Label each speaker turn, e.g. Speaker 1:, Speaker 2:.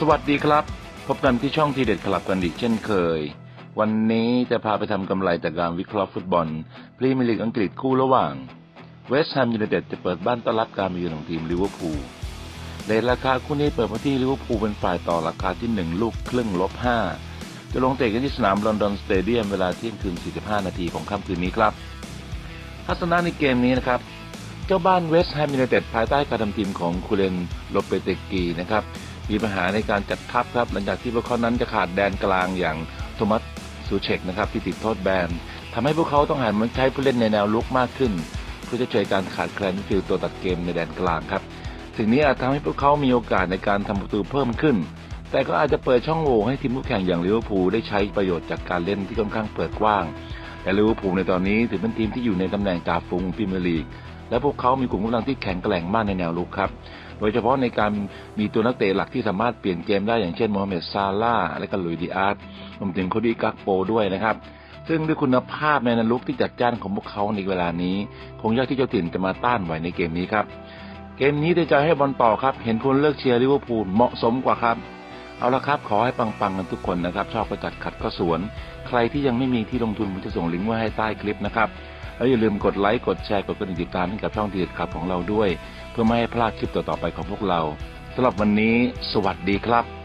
Speaker 1: สวัสดีครับ พบกันที่ช่องทีเด็ดคลับกันอีกเช่นเคย วันนี้จะพาไปทำกำไรจากการวิเคราะห์ฟุตบอลพรีเมียร์ลีกอังกฤษคู่ระหว่าง เวสต์แฮมยูไนเต็ดจะเปิดบ้านต้อนรับการมาเยือนของทีมลิเวอร์พูลเรทราคาคู่นี้เปิดมาที่ลิเวอร์พูลเป็นฝ่ายต่อราคาที่ 1 ลูกครึ่งลบ 5 จะลงเตะกันที่สนามลอนดอนสเตเดียมเวลาเที่ยงคืน 45 นาทีของค่ำคืนนี้ครับทัศนะในเกมนี้นะครับ เจ้าบ้านเวสต์แฮมยูไนเต็ดภายใต้การทำทีมของคูเลนโลเปเตกีนะครับ มีปัญหาในการจัดทัพครับหลังจากที่พวกเขานั้นจะขาดแดนกลางอย่างโทมัสซูเชกนะครับที่ติดโทษแบนทำให้พวกเขาต้องหันมาใช้ผู้เล่นในแนวลุกมากขึ้นเพื่อจะช่วยการขาดแคลนฟิลตัวตัดเกมในแดนกลางครับสิ่งนี้อาจทำให้พวกเขามีโอกาสในการทำประตูเพิ่มขึ้น แต่ก็อาจจะเปิดช่องโหว่ให้ทีมคู่แข่งอย่างลิเวอร์พูลได้ใช้ประโยชน์จากการเล่นที่ค่อนข้างเปิดกว้างแต่ลิเวอร์พูลในตอนนี้ถือเป็นทีมที่อยู่ในตำแหน่งจ่าฝูงพรีเมียร์ลีก และพวกเขามีกลุ่มกำลังที่แข็งแกร่งมากในแนวรุกครับ โดยเฉพาะในการมีตัวนักเตะหลักที่สามารถเปลี่ยนเกมได้อย่างเช่นโมฮัมเหม็ดซาร่าและก็ลุยดิอาร์ตรวมถึงโคดีกักโปด้วยนะครับ ซึ่งด้วยคุณภาพในแนวรุกที่จัดจ้านของพวกเขาในเวลานี้ คงยากที่เจ้าถิ่นจะมาต้านไหวในเกมนี้ครับ เกมนี้ได้ใจให้บอลต่อครับ เห็นคนเลือกเชียร์ลิเวอร์พูลเหมาะสมกว่าครับ เอาละครับ ขอให้ปังๆกันทุกคนนะครับ ชอบก็จัดขัดก็สวน ใครที่ยังไม่มีที่ลงทุนผมจะส่งลิงก์ไว้ให้ใต้คลิปนะครับแล้วอย่าลืมกดไลค์กดแชร์กดกระดิ่งติดตามให้กับช่องทีเด็ดขับของเราด้วย เพื่อไม่ให้พลาดคลิปต่อๆไปของพวกเราสำหรับวันนี้ สวัสดีครับ